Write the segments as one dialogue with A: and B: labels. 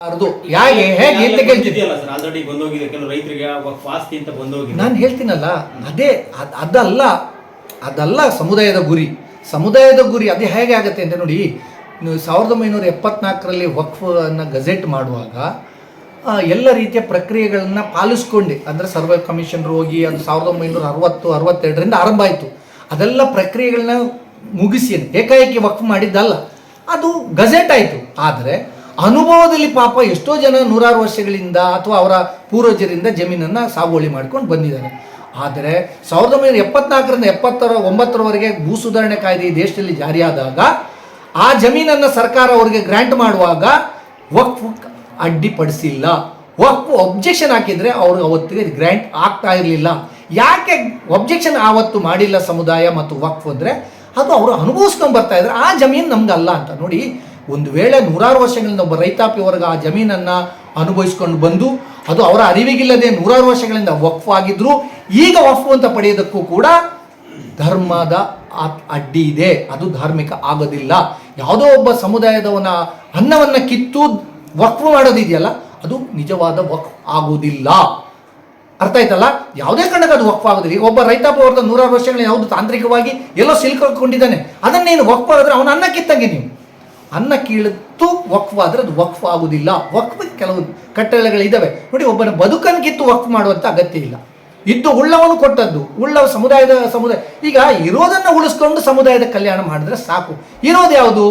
A: ಅದು ಹೇಗೆ ಹೇಗೆ ಅಂತ ಕೇಳ್ತಿದ್ದೆ
B: ಇದೆಯಲ್ಲ ಸರ್ ಆಲ್ರೆಡಿ ಬಂದೋಗಿದೆ ಕೆಲವು ರೈತರಿಗೆ ವಕ್ಫ್ ಆಸ್ತಿ ಅಂತ ಬಂದೋಗಿದೆ.
A: ನಾನು ಹೇಳ್ತೀನಲ್ಲ ಅದೇ ಅದ್- ಅದಲ್ಲ ಅದಲ್ಲ ಸಮುದಾಯದ ಗುರಿ. ಸಮುದಾಯದ ಗುರಿ ಅದು ಹೇಗೆ ಆಗುತ್ತೆ ಅಂತ ನೋಡಿ ನೀವು ಸಾವಿರದ ಒಂಬೈನೂರ ಎಪ್ಪತ್ನಾಲ್ಕರಲ್ಲಿ ವಕ್ಫ್ ಅನ್ನ ಗಜೆಟ್ ಮಾಡುವಾಗ ಆ, ಎಲ್ಲ ರೀತಿಯ ಪ್ರಕ್ರಿಯೆಗಳನ್ನು ಪಾಲಿಸ್ಕೊಂಡೆ. ಅಂದರೆ ಸರ್ವೆ ಕಮಿಷನರ್ ಹೋಗಿ ಅದು ಸಾವಿರದ ಒಂಬೈನೂರ ಅರವತ್ತು ಅರವತ್ತೆರಡರಿಂದ ಆರಂಭ ಆಯಿತು. ಅದೆಲ್ಲ ಪ್ರಕ್ರಿಯೆಗಳನ್ನ ಮುಗಿಸಿ ಏಕಾಏಕಿ ವಕ್ಫ್ ಮಾಡಿದ್ದಲ್ಲ ಅದು ಗಜೆಟ್ ಆಯಿತು. ಆದರೆ ಅನುಭವದಲ್ಲಿ ಪಾಪ ಎಷ್ಟೋ ಜನ ನೂರಾರು ವರ್ಷಗಳಿಂದ ಅಥವಾ ಅವರ ಪೂರ್ವಜರಿಂದ ಜಮೀನನ್ನು ಸಾಗುವಳಿ ಮಾಡ್ಕೊಂಡು ಬಂದಿದ್ದಾರೆ. ಆದರೆ ಸಾವಿರದ ಒಂಬೈನೂರ ಎಪ್ಪತ್ನಾಲ್ಕರಿಂದ ಎಪ್ಪತ್ತರ, ಒಂಬತ್ತರವರೆಗೆ ಭೂ ಸುಧಾರಣೆ ಕಾಯ್ದೆ ಈ ದೇಶದಲ್ಲಿ ಜಾರಿಯಾದಾಗ ಆ ಜಮೀನನ್ನು ಸರ್ಕಾರ ಅವರಿಗೆ ಗ್ರ್ಯಾಂಟ್ ಮಾಡುವಾಗ ವಕ್ಫ್ ಅಡ್ಡಿಪಡಿಸಿಲ್ಲ. ವಕ್ಫ್ ಒಬ್ಜೆಕ್ಷನ್ ಹಾಕಿದರೆ ಅವರು ಅವತ್ತಿಗೆ ಗ್ರ್ಯಾಂಟ್ ಆಗ್ತಾ ಇರಲಿಲ್ಲ. ಯಾಕೆ ಒಬ್ಜೆಕ್ಷನ್ ಆವತ್ತು ಮಾಡಿಲ್ಲ ಸಮುದಾಯ ಮತ್ತು ವಕ್ಫ್ ಅಂದರೆ ಅದು ಅವರು ಅನುಭವಿಸ್ಕೊಂಡು ಬರ್ತಾ ಇದ್ದಾರೆ ಆ ಜಮೀನು ನಮ್ಗಲ್ಲ ಅಂತ ನೋಡಿ ಒಂದು ವೇಳೆ ನೂರಾರು ವರ್ಷಗಳಿಂದ ಒಬ್ಬ ರೈತಾಪಿ ವರ್ಗ ಆ ಜಮೀನನ್ನು ಅನುಭವಿಸ್ಕೊಂಡು ಬಂದು ಅದು ಅವರ ಅರಿವಿಗಿಲ್ಲದೆ ನೂರಾರು ವರ್ಷಗಳಿಂದ ವಕ್ಫ್ ಆಗಿದ್ರು ಈಗ ವಕ್ಫ್ ಅಂತ ಪಡೆಯೋದಕ್ಕೂ ಕೂಡ ಧರ್ಮದ ಅಡ್ಡಿ ಇದೆ. ಅದು ಧಾರ್ಮಿಕ ಆಗೋದಿಲ್ಲ. ಯಾವುದೋ ಒಬ್ಬ ಸಮುದಾಯದವನ ಅನ್ನವನ್ನ ಕಿತ್ತು ವಕ್ಫ್ ಮಾಡೋದಿದೆಯಲ್ಲ, ಅದು ನಿಜವಾದ ವಕ್ಫ್ ಆಗುವುದಿಲ್ಲ ಅರ್ಥ ಆಯ್ತಲ್ಲ? ಯಾವುದೇ ಕಾರಣಕ್ಕೆ ಅದು ವಕ್ಫ್ ಆಗೋದಿಲ್ಲ. ಒಬ್ಬ ರೈತಾಪ ವರ್ಗದ ನೂರಾರು ವರ್ಷಗಳ ಯಾವುದು ತಾಂತ್ರಿಕವಾಗಿ ಎಲ್ಲೋ ಸಿಲ್ಕೊಂಡಿದ್ದಾನೆ ಅದನ್ನೇನು ವಕ್ಫ್ ಆಗಿದ್ರೆ ಅವನ ಅನ್ನ ಕಿತ್ತಂಗೆ ನೀವು? ಅನ್ನ ಕೀಳಿತ್ತು ವಕ್ಫ್ ಆದರೆ ಅದು ವಕ್ಫ್ ಆಗುವುದಿಲ್ಲ ವಕ್ಫ್ ಕೆಲವು ಕಟ್ಟಳೆಗಳಿದ್ದಾವೆ ನೋಡಿ, ಒಬ್ಬನ ಬದುಕನ್ನು ಕಿತ್ತು ವಕ್ಫ್ ಮಾಡುವಂಥ ಅಗತ್ಯ ಇಲ್ಲ. ಇದ್ದು ಉಳ್ಳವನು ಕೊಟ್ಟದ್ದು, ಉಳ್ಳವ ಸಮುದಾಯದ ಸಮುದಾಯ, ಈಗ ಇರೋದನ್ನು ಉಳಿಸ್ಕೊಂಡು ಸಮುದಾಯದ ಕಲ್ಯಾಣ ಮಾಡಿದ್ರೆ ಸಾಕು. ಇರೋದು ಯಾವುದು?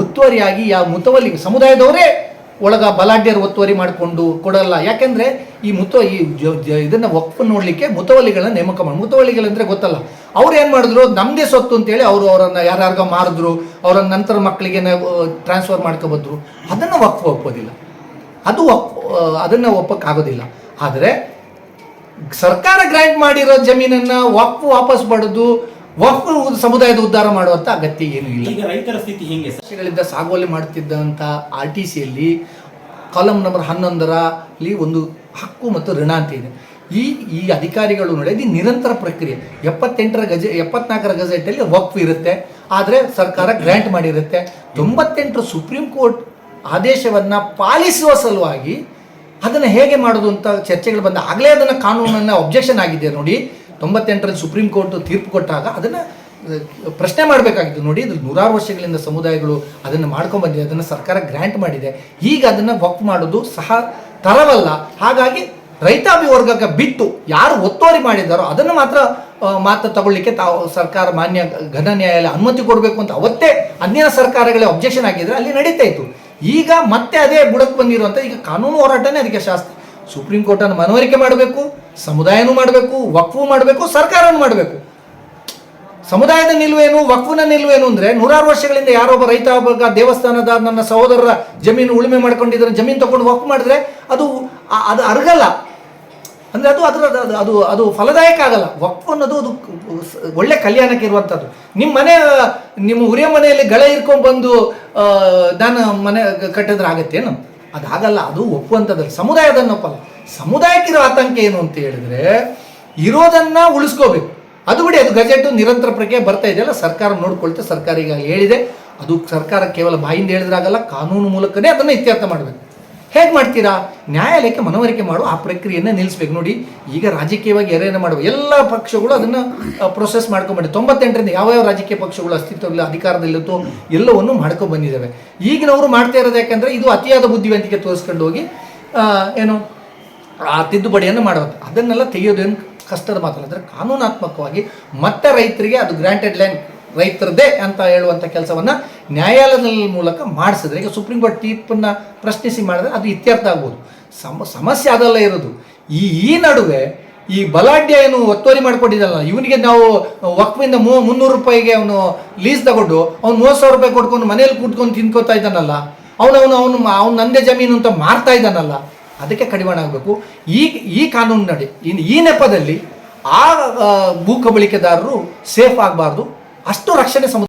A: ಒತ್ತುವರಿಯಾಗಿ ಯಾವ ಮುತವಲ್ಲಿ, ಸಮುದಾಯದವರೇ ಒಳಗ ಬಲಾಢ್ಯರು ಒತ್ತುವರಿ ಮಾಡಿಕೊಂಡು ಕೊಡಲ್ಲ. ಯಾಕೆಂದ್ರೆ ಈ ಮುತ, ಈ ಇದನ್ನ ವಕ್ಫ್ ನೋಡ್ಲಿಕ್ಕೆ ಮುತವಲ್ಲಿಗಳನ್ನ ನೇಮಕ ಮಾಡಿ, ಮುತವಲ್ಲಿಗಳಂದ್ರೆ ಗೊತ್ತಲ್ಲ. ಅವ್ರು ಏನು ಮಾಡಿದ್ರು? ನಮ್ದೇ ಸೊತ್ತು ಅಂತೇಳಿ ಅವರು ಅವರನ್ನ ಯಾರ್ಯಾರ್ಗ ಮಾರಿದ್ರು ಅವರ ನಂತರ ಮಕ್ಕಳಿಗೆ ಟ್ರಾನ್ಸ್ಫರ್ ಮಾಡ್ಕೊಬಂದ್ರು ಅದನ್ನ ಒಪ್ಪ ಒಪ್ಪೋದಿಲ್ಲ. ಅದು ಒಪ್ ಅದನ್ನು ಒಪ್ಪಕ್ಕಾಗೋದಿಲ್ಲ. ಆದರೆ ಸರ್ಕಾರ ಗ್ರ್ಯಾಂಟ್ ಮಾಡಿರೋ ಜಮೀನನ್ನ ವಕ್ಫ್ ವಾಪಸ್ ಪಡೆದು ವಕ್ಫ್ ಸಮುದಾಯದ ಉದ್ಧಾರ ಮಾಡುವಂಥ ಅಗತ್ಯ ಏನು ಇಲ್ಲ.
B: ಈಗ ರೈತರ ಸ್ಥಿತಿ ಹಿಂಗೆ
A: ಸಸ್ಯಗಳಿಂದ ಸಾಗುವಳಿ ಮಾಡುತ್ತಿದ್ದಂಥ ಆರ್ ಟಿ ಸಿಯಲ್ಲಿ ಕಾಲಮ್ ನಂಬರ್ ಹನ್ನೊಂದರಲ್ಲಿ ಒಂದು ಹಕ್ಕು ಮತ್ತು ಋಣ ಅಂತ ಇದೆ. ಈ ಈ ಅಧಿಕಾರಿಗಳು ನೋಡಿ, ಇದು ನಿರಂತರ ಪ್ರಕ್ರಿಯೆ. ಎಪ್ಪತ್ತೆಂಟರ ಗಜೆ, ಎಪ್ಪತ್ನಾಲ್ಕರ ಗಜೆಟಲ್ಲಿ ವಕ್ಫ್ ಇರುತ್ತೆ, ಆದರೆ ಸರ್ಕಾರ ಗ್ರ್ಯಾಂಟ್ ಮಾಡಿರುತ್ತೆ. ತೊಂಬತ್ತೆಂಟರ ಸುಪ್ರೀಂ ಕೋರ್ಟ್ ಆದೇಶವನ್ನು ಪಾಲಿಸುವ ಸಲುವಾಗಿ ಅದನ್ನು ಹೇಗೆ ಮಾಡೋದು ಅಂತ ಚರ್ಚೆಗಳು ಬಂದ ಆಗಲೇ ಅದನ್ನು ಕಾನೂನನ್ನು ಅಬ್ಜೆಕ್ಷನ್ ಆಗಿದೆ ನೋಡಿ. ತೊಂಬತ್ತೆಂಟರಲ್ಲಿ ಸುಪ್ರೀಂ ಕೋರ್ಟ್ ತೀರ್ಪು ಕೊಟ್ಟಾಗ ಅದನ್ನು ಪ್ರಶ್ನೆ ಮಾಡಬೇಕಾಗಿತ್ತು ನೋಡಿ. ಇದು ನೂರಾರು ವರ್ಷಗಳಿಂದ ಸಮುದಾಯಗಳು ಅದನ್ನು ಮಾಡ್ಕೊಂಡು ಬಂದಿದೆ, ಅದನ್ನು ಸರ್ಕಾರ ಗ್ರ್ಯಾಂಟ್ ಮಾಡಿದೆ. ಈಗ ಅದನ್ನು ವಕ್ ಮಾಡೋದು ಸಹ ತರವಲ್ಲ. ಹಾಗಾಗಿ ರೈತಾಪಿ ವರ್ಗಕ್ಕೆ ಬಿಟ್ಟು ಯಾರು ಒತ್ತುವರಿ ಮಾಡಿದ್ದಾರೋ ಅದನ್ನು ಮಾತ್ರ ಮಾತ್ರ ತಗೊಳ್ಳಿಕ್ಕೆ ತಾವು ಸರ್ಕಾರ ಮಾನ್ಯ ಘನ ನ್ಯಾಯಾಲಯ ಅನುಮತಿ ಕೊಡಬೇಕು ಅಂತ ಅವತ್ತೇ ಅನ್ಯ ಸರ್ಕಾರಗಳೇ ಅಬ್ಜೆಕ್ಷನ್ ಆಗಿದ್ರೆ ಅಲ್ಲಿ ನಡೀತಾ ಇತ್ತು. ಈಗ ಮತ್ತೆ ಅದೇ ಬುಡಕ್ಕೆ ಬಂದಿರುವಂಥ ಈಗ ಕಾನೂನು ಹೋರಾಟನೇ ಅದಕ್ಕೆ ಶಾಸ್ತ್ರ ಸುಪ್ರೀಂ ಕೋರ್ಟನ್ನು ಮನವರಿಕೆ ಮಾಡಬೇಕು, ಸಮುದಾಯನೂ ಮಾಡಬೇಕು, ವಕ್ಫು ಮಾಡಬೇಕು, ಸರ್ಕಾರನೂ ಮಾಡಬೇಕು. ಸಮುದಾಯದ ನಿಲುವೇನು, ವಕ್ಫನ ನಿಲುವೇನು ಅಂದ್ರೆ ನೂರಾರು ವರ್ಷಗಳಿಂದ ಯಾರೊಬ್ಬ ರೈತ ಒಬ್ಬ ದೇವಸ್ಥಾನದ ನನ್ನ ಸಹೋದರರ ಜಮೀನು ಉಳುಮೆ ಮಾಡ್ಕೊಂಡಿದ್ರೆ ಜಮೀನು ತಗೊಂಡು ವಕ್ಫ್ ಮಾಡಿದ್ರೆ ಅದು ಅದು ಅರಗಲ್ಲ. ಅಂದ್ರೆ ಅದು ಅದರ ಅದು- ಅದು ಫಲದಾಯಕ ಆಗಲ್ಲ. ವಕ್ಫ್ ಅನ್ನೋದು ಅದು ಒಳ್ಳೆ ಕಲ್ಯಾಣಕ್ಕೆ ಇರುವಂಥದ್ದು ನಿಮ್ಮ ಮನೆ, ನಿಮ್ಮ ಉರಿಯ ಮನೆಯಲ್ಲಿ ಗಳ ಇರ್ಕೊಂಡು ಬಂದು ನಾನು ಮನೆ ಕಟ್ಟಿದ್ರೆ ಆಗತ್ತೇನು ಅದು ಆಗಲ್ಲ ಅದು ಒಪ್ಪುವಂಥದ್ದಲ್ಲ ಸಮುದಾಯದನ್ನು ಒಪ್ಪಲ್ಲ. ಸಮುದಾಯಕ್ಕಿರೋ ಆತಂಕ ಏನು ಅಂತ ಹೇಳಿದ್ರೆ, ಇರೋದನ್ನ ಉಳಿಸ್ಕೋಬೇಕು. ಅದು ಬಿಡಿ, ಅದು ಗಜೆಟ್ ನಿರಂತರ ಪ್ರಕ್ರಿಯೆ ಬರ್ತಾ ಇದೆಯಲ್ಲ ಸರ್ಕಾರ ನೋಡ್ಕೊಳ್ತೆ ಸರ್ಕಾರ ಈಗ ಹೇಳಿದೆ. ಅದು ಸರ್ಕಾರ ಕೇವಲ ಬಾಯಿಂದ ಹೇಳಿದ್ರಾಗಲ್ಲ ಕಾನೂನು ಮೂಲಕನೇ ಅದನ್ನು ಇತ್ಯರ್ಥ ಮಾಡಬೇಕು. ಹೇಗೆ ಮಾಡ್ತೀರಾ? ನ್ಯಾಯಾಲಯಕ್ಕೆ ಮನವರಿಕೆ ಮಾಡು ಆ ಪ್ರಕ್ರಿಯೆಯನ್ನು ನಿಲ್ಲಿಸ್ಬೇಕು. ನೋಡಿ, ಈಗ ರಾಜಕೀಯವಾಗಿ ಯಾರೇನು ಮಾಡುವ ಎಲ್ಲ ಪಕ್ಷಗಳು ಅದನ್ನು ಪ್ರೊಸೆಸ್ ಮಾಡ್ಕೊಂಡ್ಬಂಡಿ ತೊಂಬತ್ತೆಂಟರಿಂದ ಯಾವ ಯಾವ ರಾಜಕೀಯ ಪಕ್ಷಗಳು ಅಸ್ತಿತ್ವದಲ್ಲಿ ಅಧಿಕಾರದಲ್ಲಿರುತ್ತೋ ಎಲ್ಲವನ್ನು ಮಾಡ್ಕೊಂಡು ಬಂದಿದ್ದಾವೆ. ಈಗಿನವರು ಮಾಡ್ತಾ ಇರೋದು ಯಾಕಂದರೆ ಇದು ಅತಿಯಾದ ಬುದ್ಧಿವಂತಿಕೆ ತೋರಿಸ್ಕೊಂಡು ಹೋಗಿ ಏನು, ಆ ತಿದ್ದುಪಡಿಯನ್ನು ಮಾಡೋದು. ಅದನ್ನೆಲ್ಲ ತೆಗೆಯೋದೇನು ಕಷ್ಟದ ಮಾತಲ್ಲ. ಅಂದರೆ ಕಾನೂನಾತ್ಮಕವಾಗಿ ಮತ್ತೆ ರೈತರಿಗೆ ಅದು ಗ್ರಾಂಟೆಡ್ ಲೈನ್ ರೈತರದೇ ಅಂತ ಹೇಳುವಂಥ ಕೆಲಸವನ್ನು ನ್ಯಾಯಾಲಯದ ಮೂಲಕ ಮಾಡಿಸಿದ್ರೆ ಈಗ ಸುಪ್ರೀಂ ಕೋರ್ಟ್ ತೀರ್ಪನ್ನು ಪ್ರಶ್ನಿಸಿ ಮಾಡಿದ್ರೆ ಅದು ಇತ್ಯರ್ಥ ಆಗ್ಬೋದು. ಸಮ ಸಮಸ್ಯೆ ಅದೆಲ್ಲ ಇರೋದು. ಈ ಈ ನಡುವೆ ಈ ಬಲಾಢ್ಯ ಏನು ಒತ್ತುವರಿ ಮಾಡಿಕೊಂಡಿದ್ದಲ್ಲ ಇವನಿಗೆ ನಾವು ವಕ್ಫಿಂದ ಮೂ ಮುನ್ನೂರು ರೂಪಾಯಿಗೆ ಅವನು ಲೀಸ್ ತಗೊಂಡು ಅವ್ನು ಮೂವತ್ತು ಸಾವಿರ ರೂಪಾಯಿ ಕೊಟ್ಕೊಂಡು ಮನೇಲಿ ಕೂತ್ಕೊಂಡು ತಿನ್ಕೋತಾ ಇದ್ದಾನಲ್ಲ ಅವನವನು ಅವನು ಅವ್ನು ನಂದೇ ಜಮೀನು ಅಂತ ಮಾರ್ತಾ ಇದ್ದಾನಲ್ಲ ಅದಕ್ಕೆ ಕಡಿವಾಣ ಆಗಬೇಕು. ಈ ಈ ಕಾನೂನು ಈ ನೆಪದಲ್ಲಿ ಆ, ಭೂ ಕಬಳಿಕೆದಾರರು ಸೇಫ್ ಆಗಬಾರ್ದು. ಅಷ್ಟು ರಕ್ಷಣೆ